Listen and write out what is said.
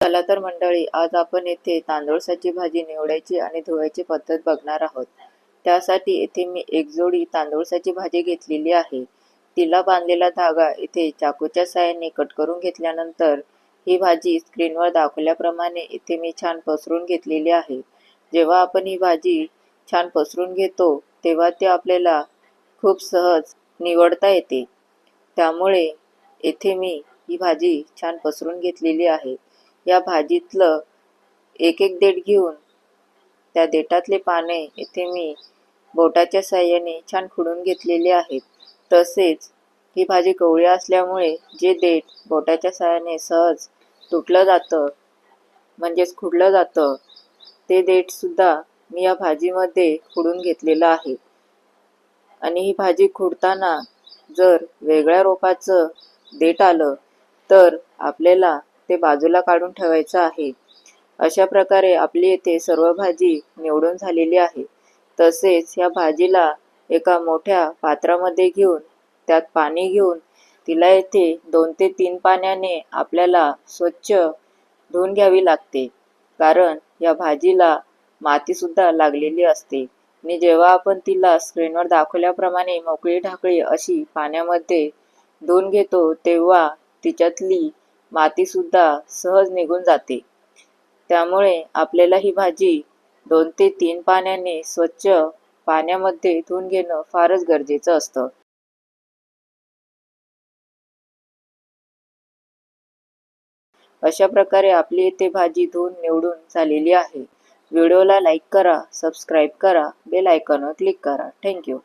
चला तर मंडळी आज आपण येथे तांदूळसाची भाजी निवडायची आणि धुवायची पद्धत बघणार आहोत. त्यासाठी येथे मी एक जोडी तांदूळसाची भाजी घेतलेली आहे. तिला बांधलेला धागा इथे चाकूच्या साह्याने कट करून घेतल्यानंतर ही भाजी स्क्रीनवर दाखवल्याप्रमाणे इथे मी छान पसरून घेतलेली आहे. जेव्हा आपण ही भाजी छान पसरून घेतो तेव्हा ती आपल्याला खूप सहज निवडता येते. त्यामुळे येथे मी ही भाजी छान पसरून घेतलेली आहे. या भाजीतलं एक एक देठ घेऊन त्या देठातले पाने येथे मी बोटाच्या साह्याने छान खुडून घेतलेले आहेत. तसेच ही भाजी कवळी असल्यामुळे जे देठ बोटाच्या साह्याने सहज तुटलं जातं म्हणजेच खुडलं जातं ते देठसुद्धा मी या भाजीमध्ये खुडून घेतलेलं आहे. आणि ही भाजी खुडताना जर वेगळ्या रोपाचं देठ आलं तर आपल्याला ते बाजूला काढून ठेवायचं आहे. अशा प्रकारे आपली येथे सर्व भाजी निवडून झालेली आहे. तसेच या भाजीला एका मोठ्या पात्रामध्ये घेऊन त्यात पाणी घेऊन तिला येथे दोन ते तीन पाण्याने आपल्याला स्वच्छ धुवून घ्यावी लागते. कारण या भाजीला मातीसुद्धा लागलेली असते. आणि जेव्हा आपण तिला स्क्रीनवर दाखवल्याप्रमाणे मोकळी ढाकळी अशी पाण्यामध्ये धुवून घेतो तेव्हा तिच्यातली मातीसुद्धा सहज निघून जाते. त्यामुळे आपल्याला ही भाजी दोन ते तीन पाण्याने स्वच्छ पाण्यामध्ये धुवून घेणं फारच गरजेचं असतं. अशा प्रकारे आपली इथे भाजी धुवून निवडून झालेली आहे. व्हिडिओला लाईक करा सबस्क्राईब करा बेल आयकॉनवर क्लिक करा. थँक्यू.